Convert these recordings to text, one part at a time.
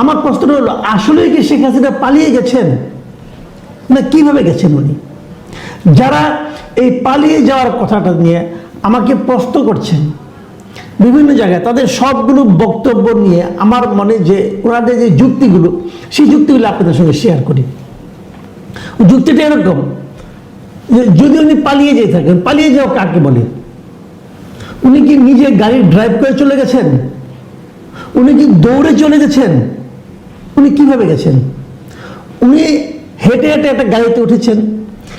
আমার প্রশ্নটা হলো আসলে কি শেখ হাসিনা পালিয়ে গেছেন? না কীভাবে গেছেন উনি? যারা এই পালিয়ে যাওয়ার কথাটা নিয়ে আমাকে প্রশ্ন করছেন, বিভিন্ন জায়গায় তাদের সবগুলো বক্তব্য নিয়ে আমার মনে যে ওনাদের যে যুক্তিগুলো, সেই যুক্তিগুলো আপনাদের সঙ্গে শেয়ার করি। যুক্তিটা এরকম, যে যদি উনি পালিয়ে যেয়ে থাকেন, পালিয়ে যাওয়া কাকে বলে? উনি কি নিজে গাড়ি ড্রাইভ করে চলে গেছেন? উনি কি দৌড়ে চলে গেছেন? উনি কীভাবে গেছেন? উনি হেঁটে হেঁটে একটা গাড়িতে উঠেছেন।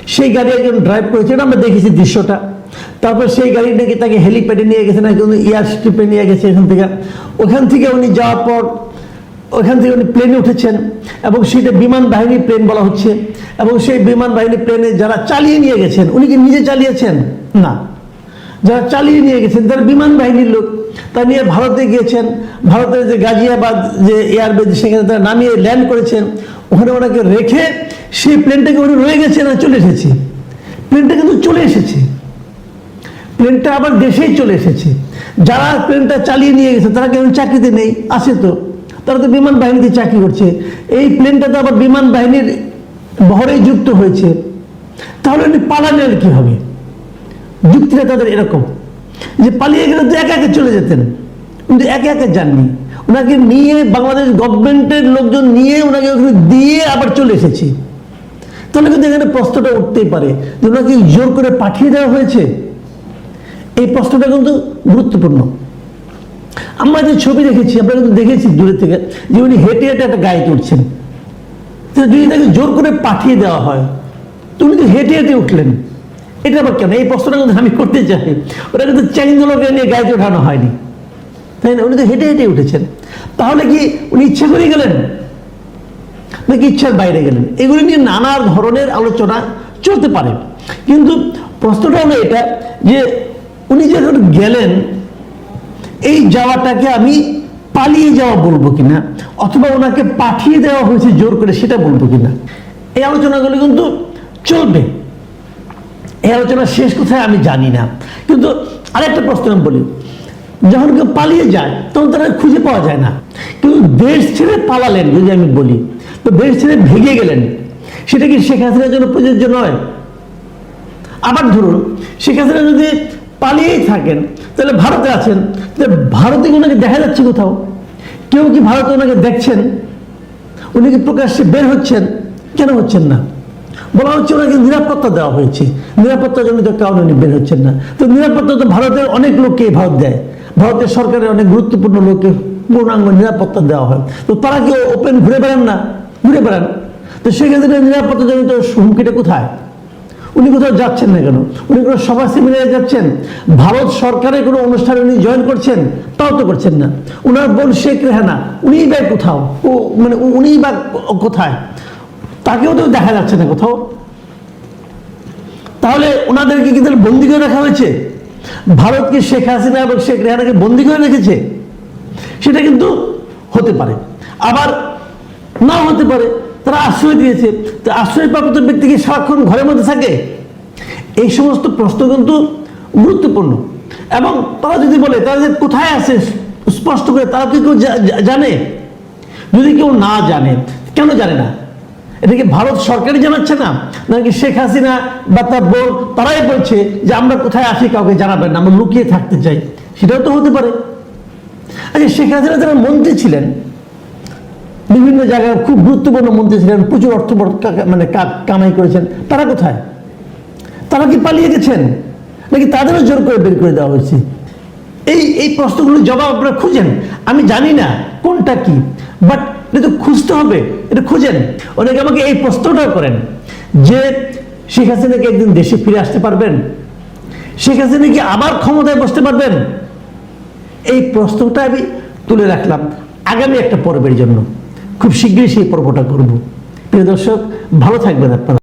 সেই গাড়ি একজন ড্রাইভ করেছেন আমরা দেখেছি দৃশ্যটা। তারপর সেই গাড়ি নাকি তাকে হেলিপ্যাডে নিয়ে গেছে, নাকি উনি এয়ার স্ট্রিপে নিয়ে গেছে এখান থেকে। ওখান থেকে উনি যাওয়ার পর, ওখান থেকে উনি প্লেনে উঠেছেন এবং সেটা বিমান বাহিনী প্লেন বলা হচ্ছে। এবং সেই বিমান বাহিনী প্লেনে যারা চালিয়ে নিয়ে গেছেন, উনি কি নিজে চালিয়েছেন? না। যারা চালিয়ে নিয়ে গেছেন, তারা বিমান বাহিনীর লোক। তা নিয়ে ভারতে গিয়েছেন। ভারতের যে গাজিয়াবাদ, যে এয়ারবেজ সেখানে তারা নামিয়ে ল্যান্ড করেছেন। ওখানে ওনাকে রেখে সেই প্লেনটাকে উনি রয়ে গেছেন আর চলে এসেছে। প্লেনটা কিন্তু চলে এসেছে। প্লেনটা আবার দেশেই চলে এসেছে। যারা প্লেনটা চালিয়ে নিয়ে গেছে, তারা কেউ চাকরিতে নেই, আছে তো। তারা তো বিমান বাহিনীতে চাকরি করছে। এই প্লেনটা তো আবার বিমান বাহিনীর বহরেই যুক্ত হয়েছে। তাহলে উনি পালালেন কি হবে যুক্তিটা তাদের এরকম। যে পালিয়ে গেলে তো একা চলে যেতেন। কিন্তু একে একা যাননি। ওনাকে নিয়ে বাংলাদেশ গভর্নমেন্টের লোকজন নিয়ে ওনাকে ওখানে দিয়ে আবার চলে এসেছি। তাহলে কিন্তু এখানে প্রশ্নটা উঠতেই পারে যে ওনাকে জোর করে পাঠিয়ে দেওয়া হয়েছে। এই প্রশ্নটা কিন্তু গুরুত্বপূর্ণ। আমরা যে ছবি দেখেছি, আমরা কিন্তু দেখেছি দূরে থেকে যে উনি হেঁটে হেঁটে একটা গায়ে তো যদি তাকে জোর করে পাঠিয়ে দেওয়া হয়, তো উনি তো হেঁটে হেঁটে উঠলেন। এটা আবার কেন এই প্রশ্নটা কিন্তু আমি করতে চাই। ওটা কিন্তু চ্যালেঞ্জগুলোকে নিয়ে গাড়িতে ওঠানো হয়নি। তাই না? উনি তো হেঁটে হেঁটে উঠেছেন। তাহলে কি উনি ইচ্ছা করে গেলেন? নাকি ইচ্ছার বাইরে গেলেন? এগুলি নিয়ে নানা ধরনের আলোচনা চলতে পারে। কিন্তু প্রশ্নটা হলো এটা যে উনি যখন গেলেন, এই যাওয়াটাকে আমি পালিয়ে যাওয়া বলব কিনা? অথবা ওনাকে পাঠিয়ে দেওয়া হয়েছে জোর করে সেটা বলব কিনা? এই আলোচনাগুলো কিন্তু চলবে। এই আলোচনা শেষ কোথায়, আমি জানি না। কিন্তু আরেকটা প্রশ্ন আমি বলি, যখন কেউ পালিয়ে যায়, তখন তারা খুঁজে পাওয়া যায় না। কিন্তু দেশ ছেড়ে পালালেন, যদি আমি বলি, তো দেশ ছেড়ে ভেঙে গেলেন। সেটা কি শেখ হাসিনার জন্য প্রযোজ্য নয়? আবার ধরুন, শেখ হাসিনা যদি পালিয়েই থাকেন, তাহলে ভারতে আছেন, তাহলে ভারতে ওনাকে দেখা যাচ্ছে কোথাও? কেউ কি ভারতে ওনাকে দেখছেন? উনি কি প্রকাশ্যে বের হচ্ছেন? কেন হচ্ছেন না? বলা হচ্ছে ওনাকে নিরাপত্তা দেওয়া হয়েছে। নিরাপত্তার জন্য তো কারণে উনি বের হচ্ছেন না। তো নিরাপত্তা তো ভারতের অনেক লোককে ভারত দেয়। ভারতের সরকারের অনেক গুরুত্বপূর্ণ লোককে পূর্ণাঙ্গ নিরাপত্তা দেওয়া হয়। তো তারা কি ওপেন ঘুরে বেড়ান না? ঘুরে বেড়ান। তো সেক্ষেত্রে নিরাপত্তা জনিত হুমকিটা কোথায়? উনি কোথাও যাচ্ছেন না কেন? উনি কোনো সভা সেমিনারে যাচ্ছেন? ভারত সরকারের কোনো অনুষ্ঠানে উনি জয়েন করছেন? তাও তো করছেন না। উনার বোন শেখ রেহানা, উনিই বা কোথাও? ও মানে উনিই বা কোথায়? তাকেও তো দেখা যাচ্ছে না কোথাও। তাহলে ওনাদেরকে কি তাহলে বন্দি করে রাখা হয়েছে? ভারতকে শেখ হাসিনা এবং শেখ রেহানাকে বন্দি করে রেখেছে? সেটা কিন্তু হতে পারে। আবার নাও হতে পারে। তারা আশ্রয় দিয়েছে। তো আশ্রয়প্রাপ্ত ব্যক্তি কি সারাক্ষণ ঘরের মধ্যে থাকে? এই সমস্ত প্রশ্ন কিন্তু গুরুত্বপূর্ণ। এবং তারা যদি বলে, তারা যে কোথায় আছে স্পষ্ট করে তারা কি কেউ জানে? যদি কেউ না জানে, কেন জানে না? এটা কি ভারত সরকারই জানাচ্ছে না? নাকি শেখ হাসিনা বা তার বোন তারাই বলছে যে আমরা কোথায় আসি, কাউকে জানাবেন না, আমরা লুকিয়ে থাকতে চাই। সেটাও তো হতে পারে। আচ্ছা শেখ হাসিনা যারা মন্ত্রী ছিলেন, বিভিন্ন জায়গায় খুব গুরুত্বপূর্ণ মন্ত্রী ছিলেন, প্রচুর অর্থ মানে কামাই করেছেন, তারা কোথায়? তারা কি পালিয়ে গেছেন? নাকি তাদেরও জোর করে বের করে দেওয়া হয়েছে? এই এই প্রশ্নগুলোর জবাব আপনারা খুঁজেন। আমি জানি না কোনটা কি বাট এটা তো খুঁজতে হবে, এটা খুঁজেন। অনেকে আমাকে এই প্রশ্নটাও করেন যে, শেখ হাসিনাকে একদিন দেশে ফিরে আসতে পারবেন? শেখ হাসিনা কি আবার ক্ষমতায় বসতে পারবেন? এই প্রশ্নটা আমি তুলে রাখলাম আগামী একটা পর্বের জন্য। খুব শীঘ্রই সেই পর্বটা করব। প্রিয় দর্শক, ভালো থাকবেন আপনারা।